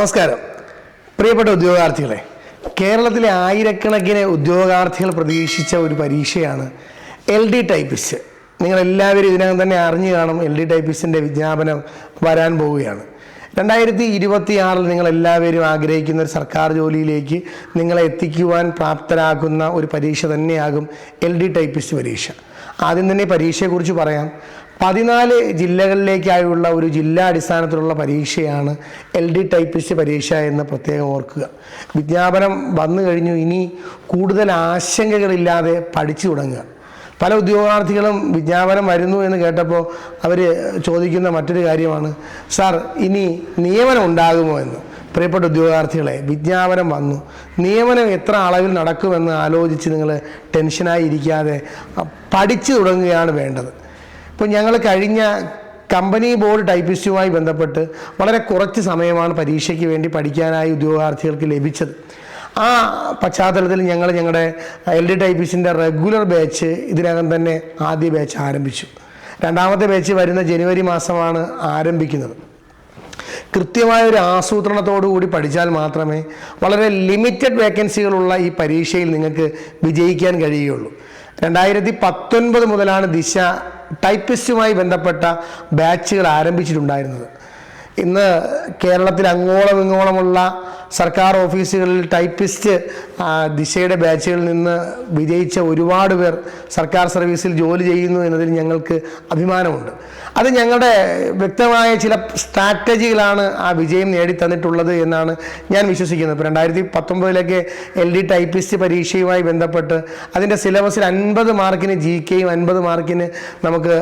നമസ്കാരം. പ്രിയപ്പെട്ട ഉദ്യോഗാർത്ഥികളെ കേരളത്തിലെ ആയിരക്കണക്കിന് ഉദ്യോഗാർത്ഥികൾ പ്രതീക്ഷിച്ച ഒരു പരീക്ഷയാണ് എൽ ഡി ടൈപ്പിസ്റ്റ് നിങ്ങളെല്ലാവരും ഇതിനകം തന്നെ അറിഞ്ഞു കാണും എൽ ഡി ടൈപ്പിസ്റ്റിന്റെ വിജ്ഞാപനം വരാൻ പോവുകയാണ്. രണ്ടായിരത്തി ഇരുപത്തി ആറിൽ നിങ്ങൾ എല്ലാവരും ആഗ്രഹിക്കുന്ന ഒരു സർക്കാർ ജോലിയിലേക്ക് നിങ്ങളെ എത്തിക്കുവാൻ പ്രാപ്തരാക്കുന്ന ഒരു പരീക്ഷ തന്നെയാകും എൽ ഡി ടൈപ്പിസ്റ്റ് പരീക്ഷ. ആദ്യം തന്നെ പരീക്ഷയെക്കുറിച്ച് പറയാം. പതിനാല് ജില്ലകളിലേക്കായുള്ള ഒരു ജില്ലാ അടിസ്ഥാനത്തിലുള്ള പരീക്ഷയാണ് എൽ ഡി ടൈപ്പിസ്റ്റ് പരീക്ഷ എന്ന് പ്രത്യേകം ഓർക്കുക. വിജ്ഞാപനം വന്നു കഴിഞ്ഞു. ഇനി കൂടുതൽ ആശങ്കകളില്ലാതെ പഠിച്ചു തുടങ്ങുക. പല ഉദ്യോഗാർത്ഥികളും വിജ്ഞാപനം വരുന്നു എന്ന് കേട്ടപ്പോൾ അവർ ചോദിക്കുന്ന മറ്റൊരു കാര്യമാണ്. സാർ ഇനി നിയമനം ഉണ്ടാകുമോ എന്ന്? പ്രിയപ്പെട്ട ഉദ്യോഗാർത്ഥികളെ വിജ്ഞാപനം വന്നു. നിയമനം എത്ര അളവിൽ നടക്കുമെന്ന് ആലോചിച്ച് നിങ്ങൾ ടെൻഷനായി ഇരിക്കാതെ പഠിച്ചു തുടങ്ങുകയാണ് വേണ്ടത്. ഇപ്പോൾ ഞങ്ങൾ കഴിഞ്ഞ കമ്പനി ബോർഡ് ടൈപ്പിസ്റ്റുമായി ബന്ധപ്പെട്ട് വളരെ കുറച്ച് സമയമാണ് പരീക്ഷയ്ക്ക് വേണ്ടി പഠിക്കാനായി ഉദ്യോഗാർത്ഥികൾക്ക് ലഭിച്ചത്. ആ പശ്ചാത്തലത്തിൽ ഞങ്ങൾ ഞങ്ങളുടെ എൽ ഡി ടൈപ്പിസ്റ്റിന്റെ റെഗുലർ ബാച്ച് ഇതിനകം തന്നെ ആദ്യ ബാച്ച് ആരംഭിച്ചു. രണ്ടാമത്തെ ബാച്ച് വരുന്ന ജനുവരി മാസമാണ് ആരംഭിക്കുന്നത്. കൃത്യമായ ഒരു ആസൂത്രണത്തോടു കൂടി പഠിച്ചാൽ മാത്രമേ വളരെ ലിമിറ്റഡ് വേക്കൻസികളുള്ള ഈ പരീക്ഷയിൽ നിങ്ങൾക്ക് വിജയിക്കാൻ കഴിയുകയുള്ളൂ. രണ്ടായിരത്തി പത്തൊൻപത് മുതലാണ് ദിശ ടൈപ്പിസ്റ്റുമായി ബന്ധപ്പെട്ട ബാച്ചുകൾ ആരംഭിച്ചിട്ടുണ്ടായിരുന്നത്. ഇന്ന് കേരളത്തിൽ അങ്ങോളം ഇങ്ങോളമുള്ള സർക്കാർ ഓഫീസുകളിൽ ടൈപ്പിസ്റ്റ് ദിശയുടെ ബാച്ചുകളിൽ നിന്ന് വിജയിച്ച ഒരുപാട് പേർ സർക്കാർ സർവീസിൽ ജോലി ചെയ്യുന്നു എന്നതിൽ ഞങ്ങൾക്ക് അഭിമാനമുണ്ട്. അത് ഞങ്ങളുടെ വ്യക്തമായ ചില സ്ട്രാറ്റജികളാണ് ആ വിജയം നേടിത്തന്നിട്ടുള്ളത് എന്നാണ് ഞാൻ വിശ്വസിക്കുന്നത്. ഇപ്പോൾ രണ്ടായിരത്തി പത്തൊമ്പതിലേക്ക് എൽ ഡി ടൈപ്പിസ്റ്റ് പരീക്ഷയുമായി ബന്ധപ്പെട്ട് അതിന്റെ സിലബസിൽ അൻപത് മാർക്കിന് ജി കെയും അൻപത് മാർക്കിന് നമുക്ക്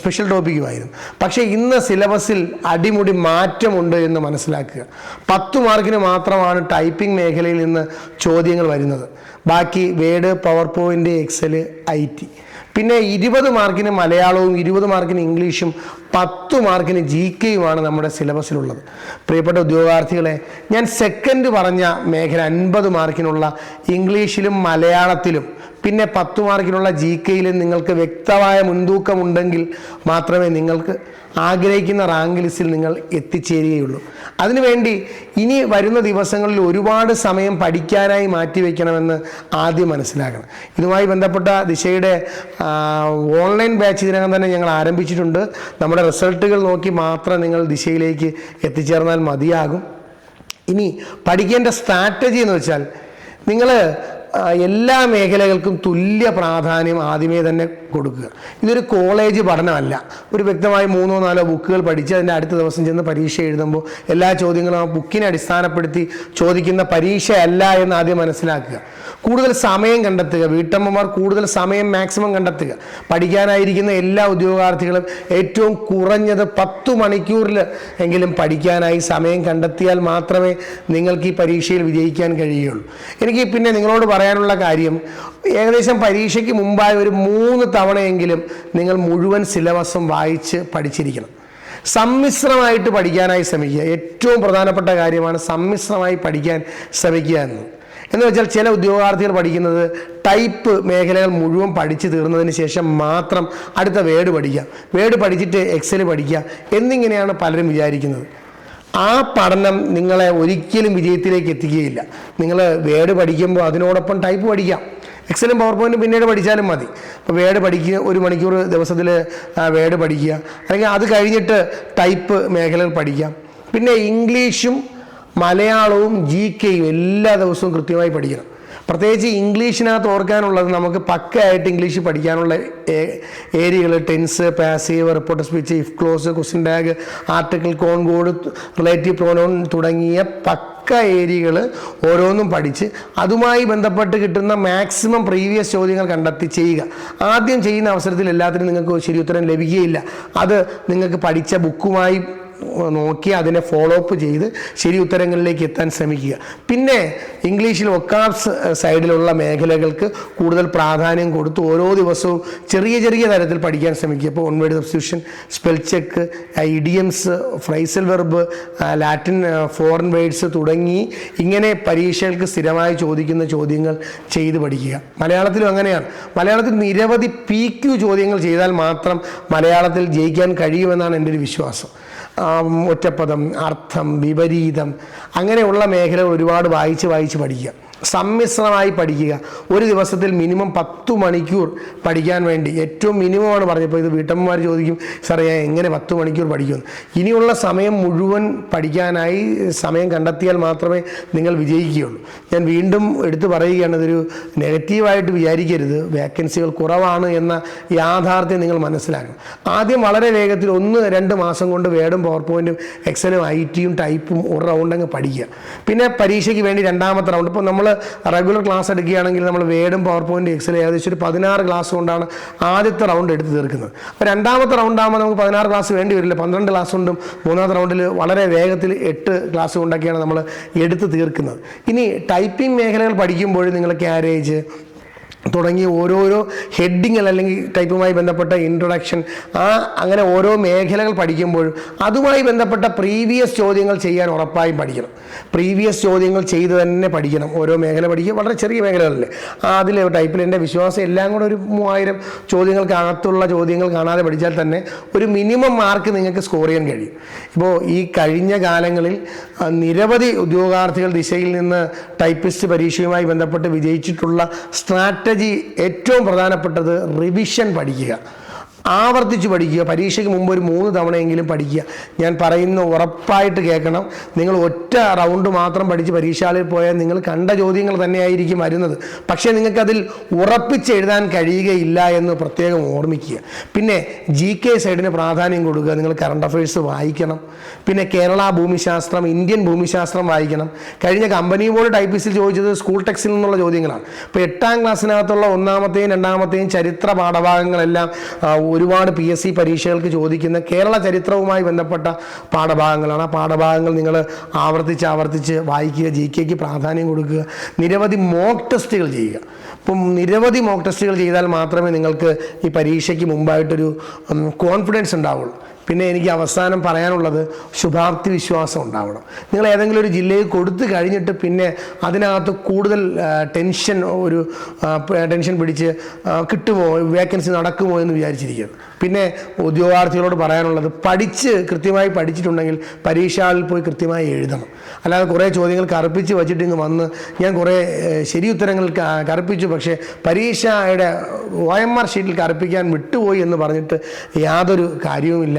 സ്പെഷ്യൽ ടോപ്പിക്കുമായിരുന്നു. പക്ഷേ ഇന്ന് സിലബസിൽ അടിമുടി മാറ്റമുണ്ട് എന്ന് മനസ്സിലാക്കുക. പത്ത് മാർക്കിന് മാത്രമാണ് ടൈപ്പിംഗ് മേഖലയിൽ നിന്ന് ചോദ്യങ്ങൾ വരുന്നത്. ബാക്കി word power point excel I T പിന്നെ ഇരുപത് മാർക്കിന് മലയാളവും ഇരുപത് മാർക്കിന് ഇംഗ്ലീഷും പത്ത് മാർക്കിന് ജി കെയുമാണ് നമ്മുടെ സിലബസിലുള്ളത്. പ്രിയപ്പെട്ട ഉദ്യോഗാർത്ഥികളെ ഞാൻ സെക്കൻഡ് പറഞ്ഞ മേഖല അൻപത് മാർക്കിനുള്ള ഇംഗ്ലീഷിലും മലയാളത്തിലും പിന്നെ പത്ത് മാർക്കിനുള്ള ജി കെയിലും നിങ്ങൾക്ക് വ്യക്തമായ മുൻതൂക്കമുണ്ടെങ്കിൽ മാത്രമേ നിങ്ങൾക്ക് ആഗ്രഹിക്കുന്ന റാങ്ക് ലിസ്റ്റിൽ നിങ്ങൾ എത്തിച്ചേരുകയുള്ളൂ. അതിനുവേണ്ടി ഇനി വരുന്ന ദിവസങ്ങളിൽ ഒരുപാട് സമയം പഠിക്കാനായി മാറ്റിവെക്കണമെന്ന് ആദ്യം മനസ്സിലാക്കണം. ഇതുമായി ബന്ധപ്പെട്ട ദിശയുടെ ഓൺലൈൻ ബാച്ച് ഇതിനകം തന്നെ ഞങ്ങൾ ആരംഭിച്ചിട്ടുണ്ട്. നമ്മുടെ റിസൾട്ടുകൾ നോക്കി മാത്രം നിങ്ങൾ ദിശയിലേക്ക് എത്തിച്ചേർന്നാൽ മതിയാകും. ഇനി പഠിക്കേണ്ട സ്ട്രാറ്റജി എന്ന് വെച്ചാൽ നിങ്ങൾ എല്ലാ മേഖലകൾക്കും തുല്യ പ്രാധാന്യം ആദ്യമേ തന്നെ കൊടുക്കുക. ഇതൊരു കോളേജ് പഠനമല്ല. ഒരു വ്യക്തമായി മൂന്നോ നാലോ ബുക്കുകൾ പഠിച്ച് അതിന്റെ അടുത്ത ദിവസം ചെന്ന് പരീക്ഷ എഴുതുമ്പോൾ എല്ലാ ചോദ്യങ്ങളും ആ ബുക്കിനെ അടിസ്ഥാനപ്പെടുത്തി ചോദിക്കുന്ന പരീക്ഷയല്ല എന്ന് ആദ്യം മനസ്സിലാക്കുക. കൂടുതൽ സമയം കണ്ടെത്തുക. വീട്ടമ്മമാർ കൂടുതൽ സമയം മാക്സിമം കണ്ടെത്തുക. പഠിക്കാനായിരിക്കുന്ന എല്ലാ ഉദ്യോഗാർത്ഥികളും ഏറ്റവും കുറഞ്ഞത് പത്തു മണിക്കൂറിൽ എങ്കിലും പഠിക്കാനായി സമയം കണ്ടെത്തിയാൽ മാത്രമേ നിങ്ങൾക്ക് ഈ പരീക്ഷയിൽ വിജയിക്കാൻ കഴിയുള്ളൂ. എനിക്ക് പിന്നെ നിങ്ങളോട് പറയാനുള്ള കാര്യം ഏകദേശം പരീക്ഷയ്ക്ക് മുമ്പായി ഒരു മൂന്ന് തവണയെങ്കിലും നിങ്ങൾ മുഴുവൻ സിലബസും വായിച്ച് പഠിച്ചിരിക്കണം. സമ്മിശ്രമായിട്ട് പഠിക്കാനായി ശ്രമിക്കുക. ഏറ്റവും പ്രധാനപ്പെട്ട കാര്യമാണ് സമ്മിശ്രമായി പഠിക്കാൻ ശ്രമിക്കുക എന്ന്. എന്ന് വെച്ചാൽ ചില ഉദ്യോഗാർത്ഥികൾ പഠിക്കുന്നത് ടൈപ്പ് മേഖലകൾ മുഴുവൻ പഠിച്ചു തീർന്നതിന് ശേഷം മാത്രം അടുത്ത വേഡ് പഠിക്കുക. വേഡ് പഠിച്ചിട്ട് എക്സൽ പഠിക്കുക എന്നിങ്ങനെയാണ് പലരും വിചാരിക്കുന്നത്. ആ പഠനം നിങ്ങളെ ഒരിക്കലും വിജയത്തിലേക്ക് എത്തിക്കുകയില്ല. നിങ്ങൾ വേഡ് പഠിക്കുമ്പോൾ അതിനോടൊപ്പം ടൈപ്പ് പഠിക്കാം. എക്സലും പവർ പോയിന്റും പിന്നീട് പഠിച്ചാലും മതി. അപ്പോൾ വേഡ് പഠിക്കുക ഒരു മണിക്കൂർ ദിവസത്തിൽ വേഡ് പഠിക്കുക. അല്ലെങ്കിൽ അത് കഴിഞ്ഞിട്ട് ടൈപ്പ് മേഖലകൾ പഠിക്കാം പിന്നെ ഇംഗ്ലീഷും മലയാളവും ജി കെയും എല്ലാ ദിവസവും കൃത്യമായി പഠിക്കണം. പ്രത്യേകിച്ച് ഇംഗ്ലീഷിനകത്ത് ഓർക്കാനുള്ളത് നമുക്ക് പക്കയായിട്ട് ഇംഗ്ലീഷ് പഠിക്കാനുള്ള ഏരിയകൾ tense passive report speech if clause question tag article concord relative pronoun തുടങ്ങിയ പക്ക ഏരിയകൾ ഓരോന്നും പഠിച്ച് അതുമായി ബന്ധപ്പെട്ട് കിട്ടുന്ന മാക്സിമം പ്രീവിയസ് ചോദ്യങ്ങൾ കണ്ടെത്തി ചെയ്യുക. ആദ്യം ചെയ്യുന്ന അവസരത്തിൽ എല്ലാത്തിനും നിങ്ങൾക്ക് ശരി ഉത്തരം ലഭിക്കുകയില്ല. അത് നിങ്ങൾക്ക് പഠിച്ച ബുക്കുമായി നോക്കി അതിനെ ഫോളോ അപ്പ് ചെയ്ത് ശരി ഉത്തരങ്ങളിലേക്ക് എത്താൻ ശ്രമിക്കുക. പിന്നെ ഇംഗ്ലീഷിൽ ഒക്കാബ്സ് സൈഡിലുള്ള മേഖലകൾക്ക് കൂടുതൽ പ്രാധാന്യം കൊടുത്ത് ഓരോ ദിവസവും ചെറിയ ചെറിയ തരത്തിൽ പഠിക്കാൻ ശ്രമിക്കുക. ഇപ്പോൾ one word substitution spell check idioms phrasal verb Latin foreign words തുടങ്ങി ഇങ്ങനെ പരീക്ഷകൾക്ക് സ്ഥിരമായി ചോദിക്കുന്ന ചോദ്യങ്ങൾ ചെയ്ത് പഠിക്കുക. മലയാളത്തിലും അങ്ങനെയാണ്. മലയാളത്തിൽ നിരവധി പി ക്യു ചോദ്യങ്ങൾ ചെയ്താൽ മാത്രം മലയാളത്തിൽ ജയിക്കാൻ കഴിയുമെന്നാണ് എന്റെ ഒരു വിശ്വാസം. ഒറ്റപ്പദം അർത്ഥം വിപരീതം അങ്ങനെയുള്ള മേഖലകൾ ഒരുപാട് വായിച്ച് വായിച്ച് പഠിക്കുക. സമ്മിശ്രമായി പഠിക്കുക. ഒരു ദിവസത്തിൽ മിനിമം പത്തു മണിക്കൂർ പഠിക്കാൻ വേണ്ടി. ഏറ്റവും മിനിമമാണ് പറഞ്ഞപ്പോൾ ഇത് വീട്ടമ്മമാർ ചോദിക്കും സാറേ എങ്ങനെ പത്ത് മണിക്കൂർ പഠിക്കുമെന്ന് ഇനിയുള്ള സമയം മുഴുവൻ പഠിക്കാനായി സമയം കണ്ടെത്തിയാൽ മാത്രമേ നിങ്ങൾ വിജയിക്കുകയുള്ളൂ. ഞാൻ വീണ്ടും എടുത്തു പറയുകയാണ് ഇതൊരു നെഗറ്റീവായിട്ട് വിചാരിക്കരുത്. വേക്കൻസികൾ കുറവാണ് എന്ന യാഥാർത്ഥ്യം നിങ്ങൾ മനസ്സിലാക്കണം. ആദ്യം വളരെ വേഗത്തിൽ ഒന്ന് രണ്ട് മാസം കൊണ്ട് വേഡും പവർ പോയിന്റും എക്സലും ഐ ടിയും ടൈപ്പും ഒരു റൗണ്ട് അങ്ങ് പഠിക്കുക. പിന്നെ പരീക്ഷയ്ക്ക് വേണ്ടി രണ്ടാമത്തെ റൗണ്ട് ഇപ്പോൾ നമ്മൾ റെഗുലർ ക്ലാസ് എടുക്കുകയാണെങ്കിൽ നമ്മൾ വേഡും പവർ പോയിന്റ് എക്സൽ ഏകദേശം ഒരു പതിനാറ് ക്ലാസ് കൊണ്ടാണ് ആദ്യത്തെ റൗണ്ട് എടുത്ത് തീർക്കുന്നത്. അപ്പോൾ രണ്ടാമത്തെ റൗണ്ട് ആകുമ്പോൾ നമുക്ക് പതിനാറ് ക്ലാസ് വേണ്ടി വരില്ല. പന്ത്രണ്ട് ക്ലാസ് കൊണ്ടും മൂന്നാമത്തെ റൗണ്ടിൽ വളരെ വേഗത്തിൽ എട്ട് ക്ലാസ് കൊണ്ടൊക്കെയാണ് നമ്മൾ എടുത്ത് തീർക്കുന്നത്. ഇനി ടൈപ്പിംഗ് മേഖലകൾ പഠിക്കുമ്പോൾ നിങ്ങൾ ക്യാരേജ് തുടങ്ങിയ ഓരോരോ ഹെഡിങ്ങൾ അല്ലെങ്കിൽ ടൈപ്പുമായി ബന്ധപ്പെട്ട ഇൻട്രൊഡക്ഷൻ ആ അങ്ങനെ ഓരോ മേഖലകൾ പഠിക്കുമ്പോൾ അതുമായി ബന്ധപ്പെട്ട പ്രീവിയസ് ചോദ്യങ്ങൾ ചെയ്യാൻ ഉറപ്പായും പഠിക്കണം. പ്രീവിയസ് ചോദ്യങ്ങൾ ചെയ്ത് തന്നെ പഠിക്കണം. ഓരോ മേഖല പഠിക്കുക. വളരെ ചെറിയ മേഖലകളല്ലേ. ആ അതിൽ ടൈപ്പിൽ എന്റെ വിശ്വാസം എല്ലാം കൂടെ ഒരു മൂവായിരം ചോദ്യങ്ങൾക്കകത്തുള്ള ചോദ്യങ്ങൾ കാണാതെ പഠിച്ചാൽ തന്നെ ഒരു മിനിമം മാർക്ക് നിങ്ങൾക്ക് സ്കോർ ചെയ്യാൻ കഴിയും. ഇപ്പോൾ ഈ കഴിഞ്ഞ കാലങ്ങളിൽ നിരവധി ഉദ്യോഗാർത്ഥികൾ ദിശയിൽ നിന്ന് ടൈപ്പിസ്റ്റ് പരീക്ഷയുമായി ബന്ധപ്പെട്ട് വിജയിച്ചിട്ടുള്ള സ്ട്രാറ്റജി ഏറ്റവും പ്രധാനപ്പെട്ടത് റിവിഷൻ പഠിക്കുക. ആവർത്തിച്ച് പഠിക്കുക. പരീക്ഷയ്ക്ക് മുമ്പ് ഒരു മൂന്ന് തവണയെങ്കിലും പഠിക്കുക. ഞാൻ പറയുന്ന ഉറപ്പായിട്ട് കേൾക്കണം. നിങ്ങൾ ഒറ്റ റൗണ്ട് മാത്രം പഠിച്ച് പരീക്ഷാളിൽ പോയാൽ നിങ്ങൾ കണ്ട ചോദ്യങ്ങൾ തന്നെയായിരിക്കും വരുന്നത്. പക്ഷേ നിങ്ങൾക്കതിൽ ഉറപ്പിച്ച് എഴുതാൻ കഴിയുകയില്ല എന്ന് പ്രത്യേകം ഓർമ്മിക്കുക. പിന്നെ ജി കെ സൈഡിന് പ്രാധാന്യം കൊടുക്കുക. നിങ്ങൾ കറണ്ട് അഫയേഴ്സ് വായിക്കണം. പിന്നെ കേരള ഭൂമിശാസ്ത്രം ഇന്ത്യൻ ഭൂമിശാസ്ത്രം വായിക്കണം. കഴിഞ്ഞ കമ്പനി ബോർഡ് ടൈപ്പിസിൽ ചോദിച്ചത് സ്കൂൾ ടെക്സിൽ നിന്നുള്ള ചോദ്യങ്ങളാണ്. ഇപ്പോൾ എട്ടാം ക്ലാസ്സിനകത്തുള്ള ഒന്നാമത്തെയും രണ്ടാമത്തെയും ചരിത്ര പാഠഭാഗങ്ങളെല്ലാം ഒരുപാട് പി എസ് സി പരീക്ഷകൾക്ക് ചോദിക്കുന്ന കേരള ചരിത്രവുമായി ബന്ധപ്പെട്ട പാഠഭാഗങ്ങളാണ്. ആ പാഠഭാഗങ്ങൾ നിങ്ങൾ ആവർത്തിച്ച് ആവർത്തിച്ച് വായിക്കുക ജി കെക്ക് പ്രാധാന്യം കൊടുക്കുക നിരവധി മോക്ക് ടെസ്റ്റുകൾ ചെയ്യുക. ഇപ്പം നിരവധി മോക്ക് ടെസ്റ്റുകൾ ചെയ്താൽ മാത്രമേ നിങ്ങൾക്ക് ഈ പരീക്ഷയ്ക്ക് മുമ്പായിട്ടൊരു കോൺഫിഡൻസ് ഉണ്ടാവുള്ളൂ. പിന്നെ എനിക്ക് അവസാനം പറയാനുള്ളത് ശുഭാപ്തി വിശ്വാസം ഉണ്ടാവണം നിങ്ങൾ ഏതെങ്കിലും ഒരു ജില്ലയിൽ കൊടുത്തു കഴിഞ്ഞിട്ട് പിന്നെ അതിനകത്ത് കൂടുതൽ ടെൻഷൻ ഒരു ടെൻഷൻ പിടിച്ച് കിട്ടുമോ വേക്കൻസി നടക്കുമോ എന്ന് വിചാരിച്ചിരിക്കുന്നത് പിന്നെ ഉദ്യോഗാർത്ഥികളോട് പറയാനുള്ളത് പഠിച്ച് കൃത്യമായി പഠിച്ചിട്ടുണ്ടെങ്കിൽ പരീക്ഷകളിൽ പോയി കൃത്യമായി എഴുതണം അല്ലാതെ കുറേ ചോദ്യങ്ങൾ കറുപ്പിച്ച് വച്ചിട്ട് ഇങ്ങ് വന്ന് ഞാൻ കുറേ ശരി ഉത്തരങ്ങൾ കറുപ്പിച്ചു പക്ഷേ പരീക്ഷയുടെ ഒ എം ആർ ഷീറ്റിൽ കറുപ്പിക്കാൻ വിട്ടുപോയി എന്ന് പറഞ്ഞിട്ട് യാതൊരു കാര്യവുമില്ല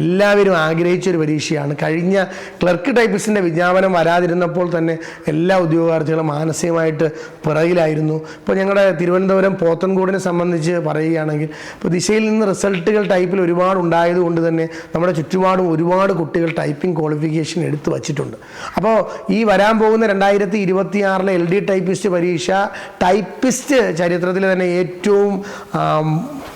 എല്ലാവരും ആഗ്രഹിച്ച ഒരു പരീക്ഷയാണ്. കഴിഞ്ഞ ക്ലർക്ക് ടൈപ്പിസ്റ്റിന്റെ വിജ്ഞാപനം വരാതിരുന്നപ്പോൾ തന്നെ എല്ലാ ഉദ്യോഗാർത്ഥികളും മാനസികമായിട്ട് പിറകിലായിരുന്നു. ഇപ്പോൾ ഞങ്ങളുടെ തിരുവനന്തപുരം പോത്തൻകോടിനെ സംബന്ധിച്ച് പറയുകയാണെങ്കിൽ ഇപ്പോൾ ദിശയിൽ നിന്ന് റിസൾട്ടുകൾ ടൈപ്പിൽ ഒരുപാട് ഉണ്ടായതുകൊണ്ട് തന്നെ നമ്മുടെ ചുറ്റുപാടും ഒരുപാട് കുട്ടികൾ ടൈപ്പിംഗ് ക്വാളിഫിക്കേഷൻ എടുത്തു വച്ചിട്ടുണ്ട്. അപ്പോൾ ഈ വരാൻ പോകുന്ന രണ്ടായിരത്തി ഇരുപത്തി ആറിലെ എൽ ഡി ടൈപ്പിസ്റ്റ് പരീക്ഷ ടൈപ്പിസ്റ്റ് ചരിത്രത്തിൽ തന്നെ ഏറ്റവും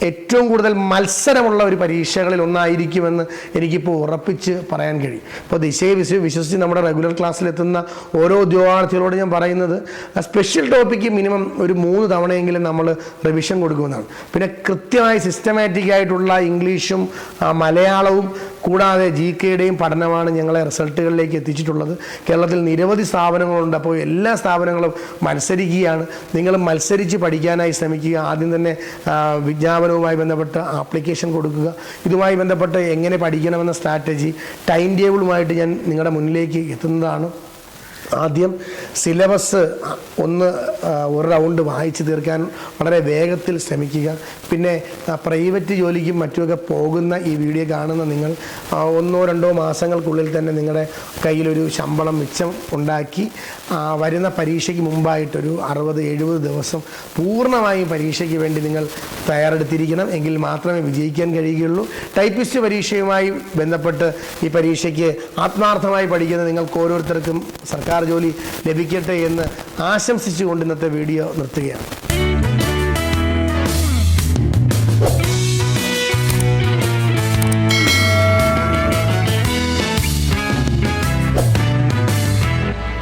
ഏറ്റവും കൂടുതൽ മത്സരമുള്ള ഒരു പരീക്ഷകളിൽ ഒന്നായിരിക്കുമെന്ന് എനിക്കിപ്പോൾ ഉറപ്പിച്ച് പറയാൻ കഴിയും. ഇപ്പോൾ ദിശയെ വിശ്വ വിശ്വസിച്ച് നമ്മുടെ റെഗുലർ ക്ലാസ്സിലെത്തുന്ന ഓരോ ഉദ്യോഗാർത്ഥികളോട് ഞാൻ പറയുന്നത് സ്പെഷ്യൽ ടോപ്പിക്ക് മിനിമം ഒരു മൂന്ന് തവണയെങ്കിലും നമ്മൾ റിവിഷൻ കൊടുക്കുമെന്നാണ്. പിന്നെ കൃത്യമായി സിസ്റ്റമാറ്റിക് ആയിട്ടുള്ള ഇംഗ്ലീഷും മലയാളവും കൂടാതെ ജി കെയുടെയും പഠനമാണ് ഞങ്ങളെ റിസൾട്ടുകളിലേക്ക് എത്തിച്ചിട്ടുള്ളത്. കേരളത്തിൽ നിരവധി സ്ഥാപനങ്ങളുണ്ട്. അപ്പോൾ എല്ലാ സ്ഥാപനങ്ങളും മത്സരിക്കുകയാണ്. നിങ്ങൾ മത്സരിച്ച് പഠിക്കാനായി ശ്രമിക്കുക. ആദ്യം തന്നെ വിജ്ഞാപനവുമായി ബന്ധപ്പെട്ട് ആപ്ലിക്കേഷൻ കൊടുക്കുക. ഇതുമായി ബന്ധപ്പെട്ട് എങ്ങനെ പഠിക്കണമെന്ന സ്ട്രാറ്റജി ടൈം ടേബിളുമായിട്ട് ഞാൻ നിങ്ങളുടെ മുന്നിലേക്ക് എത്തുന്നതാണ്. ആദ്യം സിലബസ് ഒന്ന് ഒരു റൗണ്ട് വായിച്ച് തീർക്കാൻ വളരെ വേഗത്തിൽ ശ്രമിക്കുക. പിന്നെ പ്രൈവറ്റ് ജോലിക്കും മറ്റുമൊക്കെ പോകുന്ന ഈ വീഡിയോ കാണുന്ന നിങ്ങൾ ഒന്നോ രണ്ടോ മാസങ്ങൾക്കുള്ളിൽ തന്നെ നിങ്ങളുടെ കയ്യിലൊരു ശമ്പളം മിച്ചം ഉണ്ടാക്കി വരുന്ന പരീക്ഷയ്ക്ക് മുമ്പായിട്ടൊരു അറുപത് എഴുപത് ദിവസം പൂർണമായും പരീക്ഷയ്ക്ക് വേണ്ടി നിങ്ങൾ തയ്യാറെടുത്തിരിക്കണം. എങ്കിൽ മാത്രമേ വിജയിക്കാൻ കഴിയുകയുള്ളൂ. ടൈപ്പിസ്റ്റ് പരീക്ഷയുമായി ബന്ധപ്പെട്ട് ഈ പരീക്ഷയ്ക്ക് ആത്മാർത്ഥമായി പഠിക്കുന്ന നിങ്ങൾക്ക് ഓരോരുത്തർക്കും ജോലി ലഭിക്കട്ടെ എന്ന് ആശംസിച്ചുകൊണ്ട് ഇന്നത്തെ വീഡിയോ നിർത്തുകയാണ്.